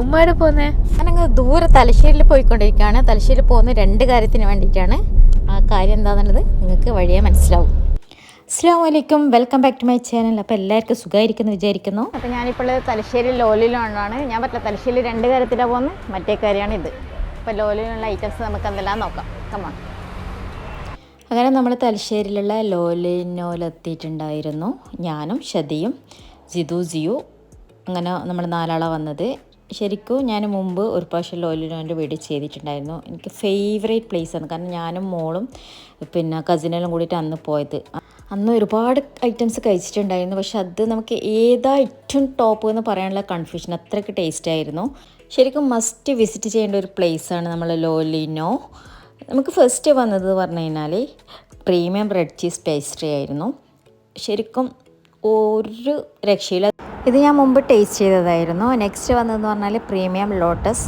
ഉമ്മയുടെ പോന്നേ? ഞാനങ്ങ് ദൂരെ തലശ്ശേരിയിൽ പോയിക്കൊണ്ടിരിക്കുകയാണ്. തലശ്ശേരി പോകുന്ന രണ്ട് കാര്യത്തിന് വേണ്ടിയിട്ടാണ് ആ കാര്യം എന്താണെന്നുള്ളത് നിങ്ങൾക്ക് വഴിയെ മനസ്സിലാവും. അസ്സാം വലൈക്കും welcome back to my channel. അപ്പോൾ എല്ലാവർക്കും സുഖമായിരിക്കുന്നു വിചാരിക്കുന്നു. അപ്പോൾ ഞാനിപ്പോൾ തലശ്ശേരി ലോലിലാണ് ഞാൻ പറ്റില്ല തലശ്ശേരി രണ്ട് കാര്യത്തിലാണ് പോകുന്നത് മറ്റേ കാര്യമാണ് ഇത്. അപ്പോൾ ലോലിലുള്ള ഐറ്റംസ് നമുക്ക് എന്തെല്ലാം നോക്കാം. കമ്മാ അങ്ങനെ നമ്മൾ തലശ്ശേരിയിലുള്ള ലോലിനോലെത്തിയിട്ടുണ്ടായിരുന്നു ഞാനും ഷതിയും ജിതു ജിയു. അങ്ങനെ നമ്മൾ നാലാളാണ് വന്നത്. ശരിക്കും ഞാൻ മുമ്പ് ഒരു പ്രാവശ്യം ലോലിനോന്റെ വീട് ചെയ്തിട്ടുണ്ടായിരുന്നു. എനിക്ക് ഫേവറേറ്റ് പ്ലേസ് ആണ്. കാരണം ഞാനും മോളും പിന്നെ കസിനെല്ലാം കൂടിയിട്ട് അന്ന് പോയത്. അന്ന് ഒരുപാട് ഐറ്റംസ് കഴിച്ചിട്ടുണ്ടായിരുന്നു. പക്ഷെ അത് നമുക്ക് ഏതാ ഏറ്റവും ടോപ്പ് എന്ന് പറയാനുള്ള കൺഫ്യൂഷൻ അത്രയ്ക്ക് ടേസ്റ്റ് ആയിരുന്നു. ശരിക്കും മസ്റ്റ് വിസിറ്റ് ചെയ്യേണ്ട ഒരു പ്ലേസാണ് നമ്മൾ ലോലിനോ. നമുക്ക് ഫസ്റ്റ് വന്നത് പറഞ്ഞു കഴിഞ്ഞാൽ പ്രീമിയം ബ്രെഡ് ചീസ് പേസ്ട്രി ആയിരുന്നു. ശരിക്കും ഒരു രക്ഷയില്ല. ഇത് ഞാൻ മുമ്പ് ടേസ്റ്റ് ചെയ്തതായിരുന്നു. നെക്സ്റ്റ് വന്നതെന്ന് പറഞ്ഞാൽ പ്രീമിയം ലോട്ടസ്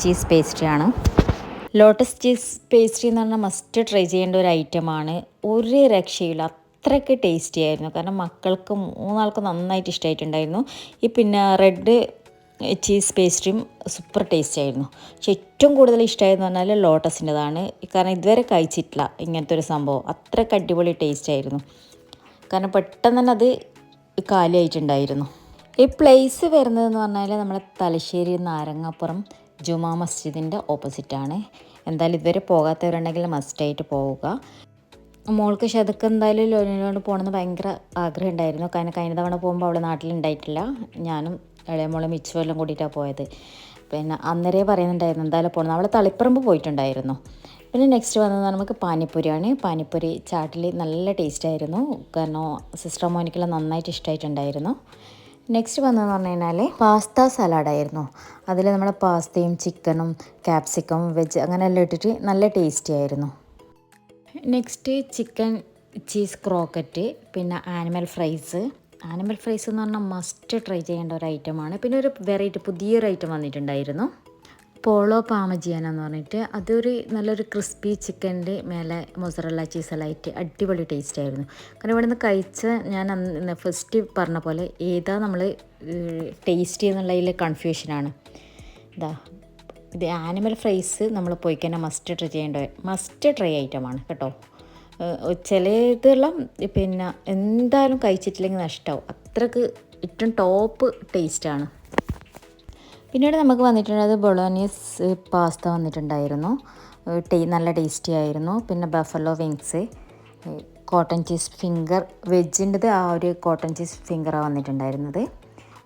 ചീസ് പേസ്ട്രി ആണ്. ലോട്ടസ് ചീസ് പേസ്ട്രി എന്ന് പറഞ്ഞാൽ മസ്റ്റ് ട്രൈ ചെയ്യേണ്ട ഒരു ഐറ്റമാണ് ഒരു രക്ഷയില്ല. അത്രയ്ക്ക് ടേസ്റ്റി ആയിരുന്നു. കാരണം മക്കൾക്ക് മൂന്നാൾക്ക് നന്നായിട്ട് ഇഷ്ടമായിട്ടുണ്ടായിരുന്നു ഈ പിന്നെ റെഡ് ചീസ് പേസ്ട്രിയും സൂപ്പർ ടേസ്റ്റ് ആയിരുന്നു. പക്ഷെ ഏറ്റവും കൂടുതൽ ഇഷ്ടമായെന്ന് പറഞ്ഞാൽ ലോട്ടസിന്റെതാണ് കാരണം ഇതുവരെ കഴിച്ചിട്ടില്ല ഇങ്ങനത്തെ ഒരു സംഭവം. അത്രയ്ക്ക് അടിപൊളി ടേസ്റ്റ് ആയിരുന്നു. കാരണം പെട്ടെന്ന് തന്നെ അത് കാലിയായിട്ടുണ്ടായിരുന്നു. ഈ പ്ലേസ് വരുന്നതെന്ന് പറഞ്ഞാൽ നമ്മുടെ തലശ്ശേരി നാരങ്ങാപ്പുറം ജുമാ മസ്ജിദിന്റെ ഓപ്പോസിറ്റാണ് എന്തായാലും ഇതുവരെ പോകാത്തവരുണ്ടെങ്കിൽ മസ്റ്റായിട്ട് പോവുക. മോൾക്ക് ശതക്ക് എന്തായാലും ലോണിലോട്ട് പോകണമെന്ന് ഭയങ്കര ആഗ്രഹം ഉണ്ടായിരുന്നു കാരണം കഴിഞ്ഞ തവണ പോകുമ്പോൾ അവിടെ നാട്ടിലുണ്ടായിട്ടില്ല. ഞാനും ഇളയ മോളെ മിച്ചുവെല്ലാം കൂടിയിട്ടാണ് പോയത്. പിന്നെ അന്നേരേ പറയുന്നുണ്ടായിരുന്നു എന്തായാലും പോകണം. അവൾ തളിപ്പറമ്പ് പോയിട്ടുണ്ടായിരുന്നു. പിന്നെ നെക്സ്റ്റ് വന്നത് നമുക്ക് പാനിപ്പൂരിയാണ്. പാനിപ്പൂരി ചാട്ടിൽ നല്ല ടേസ്റ്റ് ആയിരുന്നു. കാരണം സിസ്റ്റർ മോനിക്കെല്ലാം നന്നായിട്ട് ഇഷ്ടമായിട്ടുണ്ടായിരുന്നു നെക്സ്റ്റ് വന്നതെന്ന് പറഞ്ഞു കഴിഞ്ഞാൽ പാസ്ത സലാഡായിരുന്നു അതിൽ നമ്മുടെ പാസ്തയും ചിക്കനും ക്യാപ്സിക്കം വെജ് അങ്ങനെ എല്ലാം ഇട്ടിട്ട് നല്ല ടേസ്റ്റി ആയിരുന്നു. നെക്സ്റ്റ് ചിക്കൻ ചീസ് ക്രോക്കറ്റ് പിന്നെ ആനിമൽ ഫ്രൈസ് ആനിമൽ ഫ്രൈസ് എന്ന് പറഞ്ഞാൽ മസ്റ്റ് ട്രൈ ചെയ്യേണ്ട ഒരു ഐറ്റമാണ് പിന്നെ ഒരു വെറൈറ്റി പുതിയൊരു ഐറ്റം വന്നിട്ടുണ്ടായിരുന്നു. പോളോ പാമജിയാന എന്ന് പറഞ്ഞിട്ട് അതൊരു നല്ലൊരു ക്രിസ്പി ചിക്കന്റെ മേലെ മൊസറല്ല ചീസലായിട്ട് അടിപൊളി ടേസ്റ്റ് ആയിരുന്നു. കാരണം ഇവിടെ നിന്ന് കഴിച്ച ഞാൻ അന്ന് ഫസ്റ്റ് പറഞ്ഞ പോലെ ഏതാ നമ്മൾ ടേസ്റ്റ് എന്നുള്ളതിൽ കൺഫ്യൂഷനാണ് ഇതാ ഇത് ആനിമൽ ഫ്രൈസ് നമ്മൾ പോയി കഴിഞ്ഞാൽ മസ്റ്റ് ട്രൈ ചെയ്യേണ്ട മസ്റ്റ് ട്രൈ ഐറ്റമാണ് കേട്ടോ. ചിലതെല്ലാം പിന്നെ എന്തായാലും കഴിച്ചിട്ടില്ലെങ്കിൽ നഷ്ടമാവും അത്രയ്ക്ക് ഏറ്റവും ടോപ്പ് ടേസ്റ്റാണ് പിന്നീട് നമുക്ക് വന്നിട്ടുള്ളത് ബൊളോനീസ് പാസ്ത വന്നിട്ടുണ്ടായിരുന്നു. ടേ നല്ല ടേസ്റ്റി ആയിരുന്നു. പിന്നെ buffalo wings cotton cheese finger വെജിന്റെത് ആ ഒരു കോട്ടൺ ചീസ് ഫിംഗറാണ് വന്നിട്ടുണ്ടായിരുന്നത്.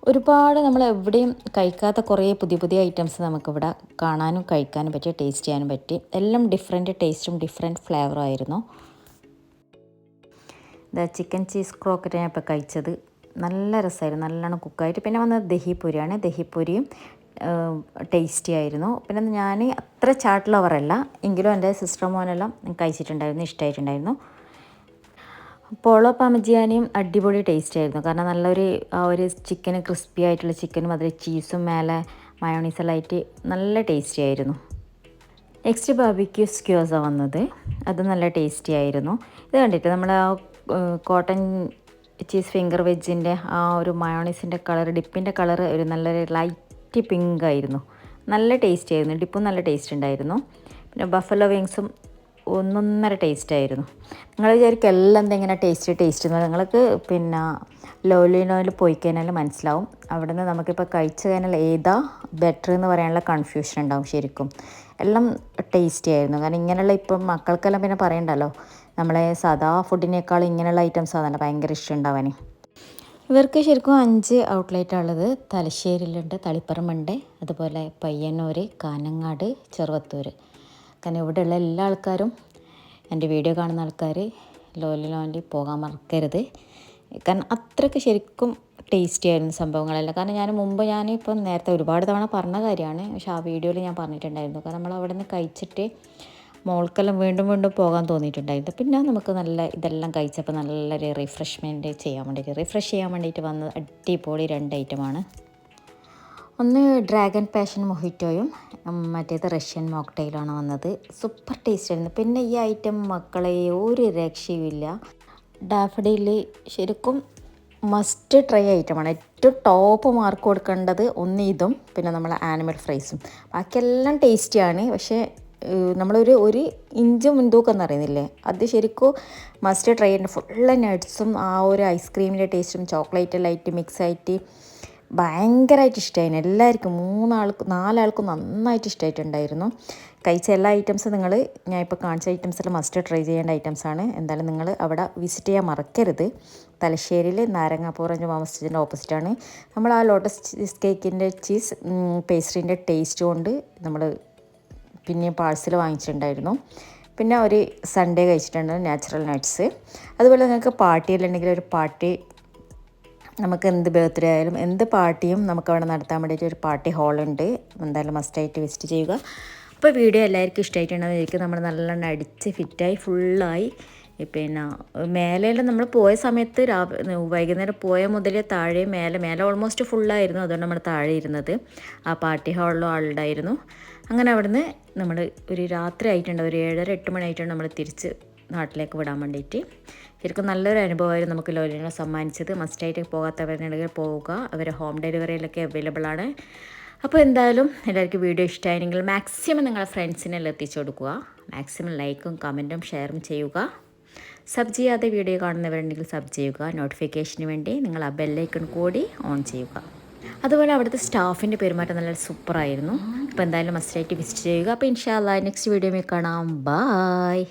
ഒരുപാട് നമ്മൾ എവിടെയും കഴിക്കാത്ത കുറേ പുതിയ പുതിയ ഐറ്റംസ് നമുക്കിവിടെ കാണാനും കഴിക്കാനും പറ്റി ടേസ്റ്റ് ചെയ്യാനും പറ്റി. എല്ലാം ഡിഫറെന്റ് ടേസ്റ്റും ഡിഫറെന്റ് ഫ്ലേവറും ആയിരുന്നു. ചിക്കൻ ചീസ് ക്രോക്കറ്റ് ഞാൻ ഇപ്പോൾ കഴിച്ചത്. നല്ല രസമായിരുന്നു. നല്ലോണം കുക്കായിട്ട് പിന്നെ വന്നത് ദഹിപ്പൂരിയാണ് ദഹിപ്പൂരിയും ടേസ്റ്റി ആയിരുന്നു. പിന്നെ ഞാൻ അത്ര ചാട്ട് ലവറല്ല എങ്കിലും എന്റെ സിസ്റ്റർ മോനെല്ലാം കഴിച്ചിട്ടുണ്ടായിരുന്നു. ഇഷ്ടമായിട്ടുണ്ടായിരുന്നു പോളോ പാമജിയാനിയും അടിപൊളി ടേസ്റ്റ് ആയിരുന്നു. കാരണം നല്ലൊരു ആ ഒരു ചിക്കൻ ക്രിസ്പി ആയിട്ടുള്ള ചിക്കനും അതിൽ ചീസും മേലെ മയോണീസെല്ലാം ആയിട്ട് നല്ല ടേസ്റ്റി ആയിരുന്നു. നെക്സ്റ്റ് ബാബിക്യൂ സ്ക്യൂസ വന്നത്. അത് നല്ല ടേസ്റ്റി ആയിരുന്നു. ഇത് കണ്ടിട്ട് നമ്മൾ ആ കോട്ടൺ ചീസ് ഫിംഗർ വെജിന്റെ ആ ഒരു മയോണീസിന്റെ കളർ ഡിപ്പിന്റെ കളർ ഒരു നല്ലൊരു ലൈറ്റ് പിങ്ക് ആയിരുന്നു. നല്ല ടേസ്റ്റ് ആയിരുന്നു. ഡിപ്പും നല്ല ടേസ്റ്റ് ഉണ്ടായിരുന്നു. പിന്നെ ബഫലോ വിങ്സും ഒന്നൊന്നര ടേസ്റ്റ് ആയിരുന്നു. നിങ്ങൾ വിചാരിക്കും എല്ലാം എന്തെങ്കിലും ടേസ്റ്റ് ടേസ്റ്റ് എന്ന്. നിങ്ങൾക്ക് പിന്നെ ലോലിനോയിൽ പോയി കഴിഞ്ഞാൽ മനസ്സിലാവും. അവിടെ നിന്ന് നമുക്കിപ്പോൾ കഴിച്ചു കഴിഞ്ഞാൽ ഏതാ ബെറ്റർ എന്ന് പറയാനുള്ള കൺഫ്യൂഷൻ ഉണ്ടാവും ശരിക്കും. എല്ലാം ടേസ്റ്റി ആയിരുന്നു. കാരണം ഇങ്ങനെയുള്ള ഇപ്പം മക്കൾക്കെല്ലാം പിന്നെ പറയണ്ടല്ലോ. നമ്മളെ സദാ ഫുഡിനേക്കാൾ ഇങ്ങനെയുള്ള ഐറ്റംസ് ആണല്ലോ ഭയങ്കര ഇഷ്ടം ഉണ്ടാവാൻ ഇവർക്ക് ശരിക്കും അഞ്ച് ഔട്ട്ലെറ്റ് ഉള്ളത്. തലശ്ശേരിയിലുണ്ട് തളിപ്പറമ്പുണ്ട് അതുപോലെ പയ്യന്നൂർ കാനങ്ങാട് ചെറുവത്തൂർ കാരണം ഇവിടെയുള്ള എല്ലാ ആൾക്കാരും എന്റെ വീഡിയോ കാണുന്ന ആൾക്കാർ ലോലി ലോലി പോകാൻ മറക്കരുത്. കാരണം അത്രയ്ക്ക് ശരിക്കും ടേസ്റ്റി ആയിരുന്നു സംഭവങ്ങളെല്ലാം. കാരണം ഞാൻ മുമ്പ് ഞാൻ നേരത്തെ ഒരുപാട് തവണ പറഞ്ഞ കാര്യമാണ്. പക്ഷെ ആ വീഡിയോയിൽ ഞാൻ പറഞ്ഞിട്ടുണ്ടായിരുന്നു. കാരണം നമ്മൾ അവിടെ നിന്ന് കഴിച്ചിട്ട് മോൾക്കെല്ലാം വീണ്ടും വീണ്ടും പോകാൻ തോന്നിയിട്ടുണ്ടായിരുന്നു. പിന്നെ നമുക്ക് നല്ല ഇതെല്ലാം കഴിച്ചപ്പോൾ നല്ലൊരു റിഫ്രഷ്മെന്റ് ചെയ്യാൻ വേണ്ടിയിട്ട് റിഫ്രഷ് ചെയ്യാൻ വേണ്ടിയിട്ട് വന്നത് അടിപൊളി രണ്ട് ഐറ്റമാണ് ഒന്ന് ഡ്രാഗൺ പാഷൻ മൊഹിറ്റോയും മറ്റേത് റഷ്യൻ മോക്ടെയിലാണ് വന്നത്. സൂപ്പർ ടേസ്റ്റ് ആയിരുന്നു. പിന്നെ ഈ ഐറ്റം മക്കളെ ഒരു രക്ഷയുമില്ല ഡാഫഡിയിൽ ശരിക്കും മസ്റ്റ് ട്രൈ ഐറ്റമാണ് ഏറ്റവും ടോപ്പ് മാർക്ക് കൊടുക്കേണ്ടത് ഒന്ന് ഇതും പിന്നെ നമ്മളെ ആനിമൽ ഫ്രൈസും ബാക്കിയെല്ലാം ടേസ്റ്റിയാണ് പക്ഷേ നമ്മളൊരു ഒരു ഇഞ്ച് മുൻതൂക്കം എന്ന് അറിയുന്നില്ലേ അത് ശരിക്കും മസ്റ്റ് ട്രൈ ചെയ്യേണ്ട ഫുൾ നട്ട്സും ആ ഒരു ഐസ്ക്രീമിന്റെ ടേസ്റ്റും ചോക്ലേറ്റ് ലൈറ്റ് മിക്സ് ആയിട്ട് ഭയങ്കരമായിട്ട് ഇഷ്ടമായിരുന്നു എല്ലാവർക്കും മൂന്നാൾക്കും നാലാൾക്കും നന്നായിട്ട് ഇഷ്ടമായിട്ടുണ്ടായിരുന്നു കഴിച്ച എല്ലാ ഐറ്റംസും നിങ്ങൾ ഞാൻ ഇപ്പോൾ കാണിച്ച ഐറ്റംസിൽ മസ്റ്റ് ട്രൈ ചെയ്യേണ്ട ഐറ്റംസാണ് എന്തായാലും നിങ്ങൾ അവിടെ വിസിറ്റ് ചെയ്യാൻ മറക്കരുത്. തലശ്ശേരിയിൽ നാരങ്ങാപ്പൂറഞ്ച് മാമസ്റ്റിന്റെ ഓപ്പോസിറ്റാണ് നമ്മൾ ആ ലോട്ടസ് ചീസ് കേക്കിന്റെ ചീസ് പേസ്ട്രീന്റെ ടേസ്റ്റ് കൊണ്ട് നമ്മൾ പിന്നെയും പാഴ്സൽ വാങ്ങിച്ചിട്ടുണ്ടായിരുന്നു. പിന്നെ ഒരു സൺഡേ കഴിച്ചിട്ടുണ്ട് നാച്ചുറൽ നട്ട്സ് അതുപോലെ നിങ്ങൾക്ക് പാർട്ടി പാർട്ടിയിലുണ്ടെങ്കിൽ ഒരു പാർട്ടി നമുക്ക് എന്ത് ബർത്ത്ഡേ ആയാലും എന്ത് പാർട്ടിയും നമുക്ക് അവിടെ നടത്താൻ വേണ്ടിയിട്ട് ഒരു പാർട്ടി ഹാളുണ്ട് എന്തായാലും മസ്റ്റായിട്ട് വിസിറ്റ് ചെയ്യുക. അപ്പോൾ വീഡിയോ എല്ലാവർക്കും ഇഷ്ടമായിട്ടുണ്ടെന്ന് വിചാരിക്കും. നമ്മൾ നല്ലോണം അടിച്ച് ഫിറ്റായി ഫുള്ളായി പിന്നെ മേലെയെല്ലാം നമ്മൾ പോയ സമയത്ത് രാ വൈകുന്നേരം പോയ മുതലേ താഴെ മേലെ മേലെ ഓൾമോസ്റ്റ് ഫുള്ളായിരുന്നു അതുകൊണ്ട് നമ്മൾ താഴെ ഇരുന്നത്. ആ പാർട്ടി ഹാളിലും ആളുണ്ടായിരുന്നു. അങ്ങനെ അവിടുന്ന് നമ്മൾ ഒരു രാത്രി ആയിട്ടുണ്ട് ഒരു ഏഴര എട്ട് മണി ആയിട്ടുണ്ട് നമ്മൾ തിരിച്ച് നാട്ടിലേക്ക് വിടാൻ വേണ്ടിയിട്ട് ശരിക്കും നല്ലൊരു അനുഭവമായിരുന്നു നമുക്ക് ലോലിനെ സമ്മാനിച്ചത്. മസ്റ്റായിട്ട് പോകാത്തവരുണ്ടെങ്കിൽ പോവുക അവർ ഹോം ഡെലിവറിയിലൊക്കെ അവൈലബിൾ ആണ്. അപ്പോൾ എന്തായാലും എല്ലാവർക്കും വീഡിയോ ഇഷ്ടമായെങ്കിൽ മാക്സിമം നിങ്ങളുടെ ഫ്രണ്ട്സിനെല്ലാം എത്തിച്ചു കൊടുക്കുക. മാക്സിമം ലൈക്കും കമന്റും ഷെയറും ചെയ്യുക. സബ് ചെയ്യാതെ വീഡിയോ കാണുന്നവരുണ്ടെങ്കിൽ സബ് ചെയ്യുക. നോട്ടിഫിക്കേഷന് വേണ്ടി നിങ്ങൾ ആ ബെല്ലൈക്കൺ കൂടി ഓൺ ചെയ്യുക. അതുപോലെ അവിടുത്തെ സ്റ്റാഫിന്റെ പെരുമാറ്റം നല്ല സൂപ്പറായിരുന്നു അപ്പോൾ എന്തായാലും മസ്റ്റായിട്ട് വിസിറ്റ് ചെയ്യുക. അപ്പോൾ ഇൻഷാല്ല നെക്സ്റ്റ് വീഡിയോയിൽ കാണാം. ബായ്